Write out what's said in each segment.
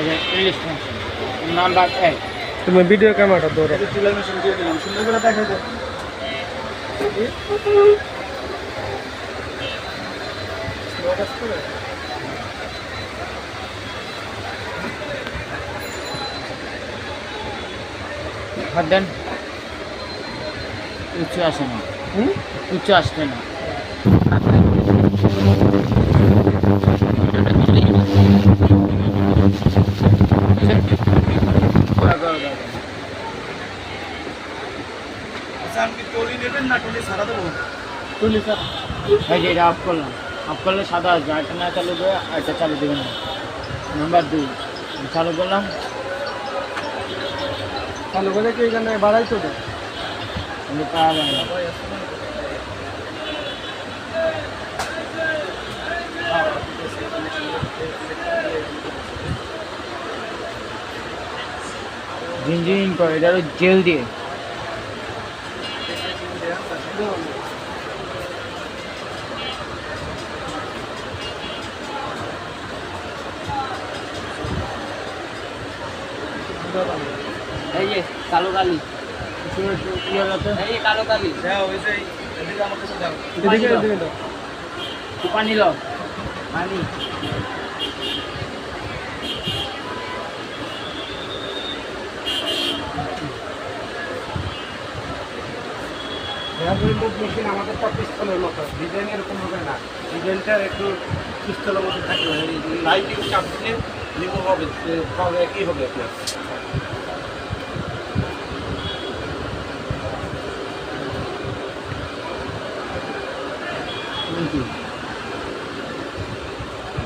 এই যে ইলিশ মাছ নাম্বার এক তুমি ভিডিও ক্যামেরাটা ধরো টিলার মেশিন দিয়ে দিলাম সুন্দর করে দেখাই দে হাত দেন উচ্চ আসে না হুম উচ্চ আসছে না আচ্ছা আপনি টলি নেবেন না টলি ছাড়া দেবো? তুলি স্যার এটা করলাম। করলে সাদা আসবে আরেকটা না চালু করে আরেকটা চালু দেবেন না। নাম্বার দুই। চালু করলাম। চালু করে কি এখানে বাড়াইতো তো কিন্তু পাওয়া ঝিনঝিন করে এটা জেল দিয়ে। এই যে কালো কালি। এই কালো কালি। দাও ওই যে এদিকে আমার কাছে দাও। এদিকে এদিকে দাও পানি ল পানি। মেশিন পিস্তলের মতো। ডিজাইন এরকম হবে না। ডিজাইনটা একটু পিস্তলের মতো থাকবে। লাইটিং চাপ দিলে রিমুভ হবে একই হবে আপনার।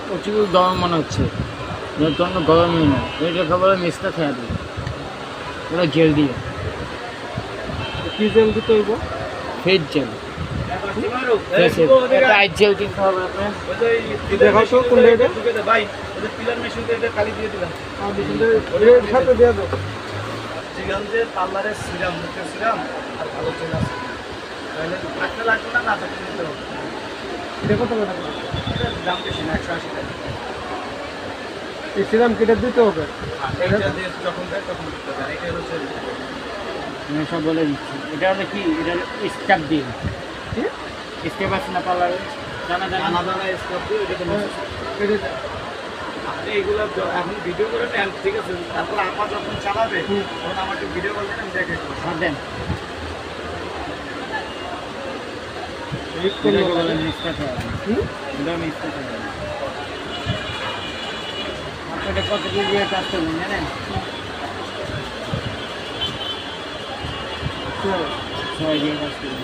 প্রচুর গরম মনে হচ্ছে। যখন গরমই না। এটা খাবার মিক্সটা খেয়ে দিই ওটা জেল দিয়ে। কি জেল দিতে হইব? Face gel. পার্লারের সিরাম মুখের সিরাম আর ভালো চলে আসে তাহলে থাকতে লাগবে না না থাকতে নিতে হবে এটা? কত দাম বেশি না একশো আশি টাকা এই সিরাম কেটে দিতে হবে। আর দিয়ে যখন দেয় তখন দিতে হবে। এটা হচ্ছে আমি সব বলে দিচ্ছি। এটা হলো কি? এটা হলো স্টাফ দিয়ে কি? স্টেপ আছে না পার্লারে জানা জানা দানা দানা স্টপ দিয়ে হ্যাঁ, এটা আপনি এগুলো এখন ভিডিও করে নেন ঠিক আছে? তারপর আমার যখন চালাবে। তখন আমাকে ভিডিও করবেন আমি দেখে। হাত দেন। হিট করলে এটাকে বলে হবে। মিক্সটা খেয়ে হবে হুম? এটা মিক্সটা খেয়ে হবে আপনাদের কত কি দিয়ে কাজ করবেন জানেন ছয় দিয়ে কাজ করবেন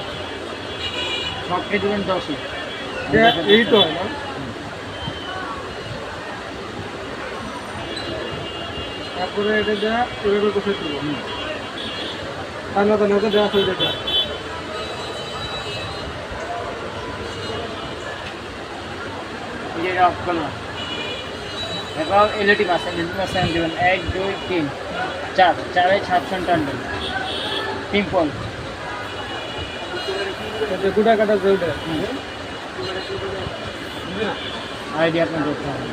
সব খেয়ে দেবেন দশই এটা এই তো। না তারপরে এটা দেওয়া এভাবে বসে দিব টানা টানা করে দেওয়া হয়ে যেটা এটা অফ করলাম। এবার এলইডি মাস এলইডি মাস দেবেন এক দুই তিন চার। চারে সাতশো টানবেন। পিম্পল। গুড়া কাটা জলটা আইডি আপনার করতে হবে।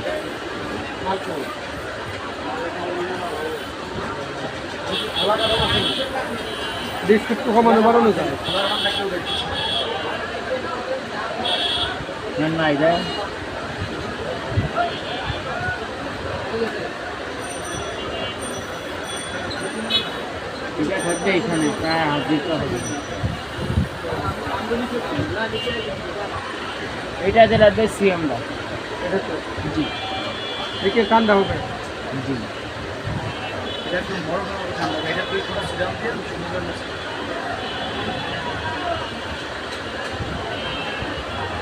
তো কমানো বাড়ানো যায় না না এটা এটা এখানে প্রায় দিতে হবে এটা যেটা আমরা এটা তো জি। একে কান্দা হবে। জি। এটা একটু বড় বড় করে এটা তুই কোনো সিরাম দিয়ে সুন্দর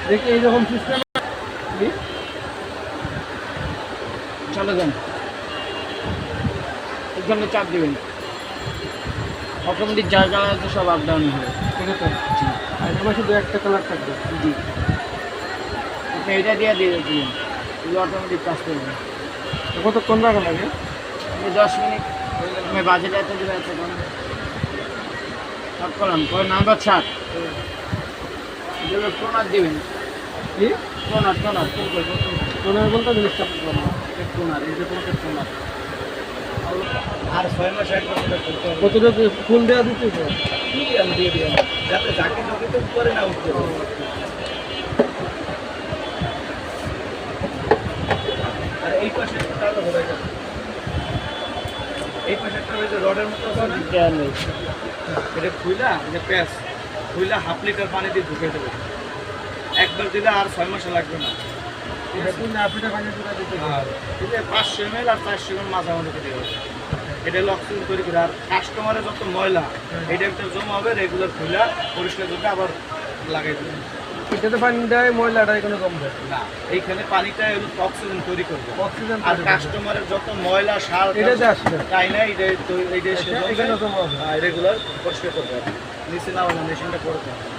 দেখি এইরকম সিস্টেম চলে যান। এখানে চাপ দেবেন। অটোমেটিক যা যা আছে সব আপ ডাউন হবে ঠিক আছে? আর শুধু একটা কালার থাকবে। জি। আপনি এটা দিয়ে দিয়ে দিন। এগুলো অটোমেটিক কাজ করবে। কতক্ষণ রাখা লাগে? আপনি দশ মিনিট আমি বাজেট এত এত করলাম পরে নাম্বার সাত এগুলো টোনার দিবেন। কি? টোনার টোনার বলতে জিনিসটা টোনার এই যে কোনো টোনার আর ছয় মাস এক বছর ফুল দেওয়া দিতে তো মিডিয়াম দিয়ে যাতে যাকে যাকে তো না উঠতে আর এই পাশে তাহলে যাবে। এই পাশে একটা ওই যে রডের মতো আছে না? এটা খুইলা যে প্যাঁচ। খুইলা হাফ লিটার পানি দিয়ে ঢুকে দেবে। একবার দিলে আর ছয় মাসে লাগবে না। পাঁচশো এম এল আর চারশো এম এল মাঝামাঝি করে দেবে এটা লক্ষ্য তৈরি করে আর কাস্টমারের যত ময়লা এটা একটা জমা হবে রেগুলার খুইলা পরিষ্কার করতে আবার লাগাই দেবে। এটাতে পানি দেয় ময়লাটা এখানে কম না এইখানে পানিটা অক্সিজেন তৈরি করবে। অক্সিজেন আর কাস্টমারের যত ময়লা সার এটাতে আসবে। তাই না এটা এইটা এখানে হবে। রেগুলার পরিষ্কার করবে নিচে না মেশিনটা করে দেবে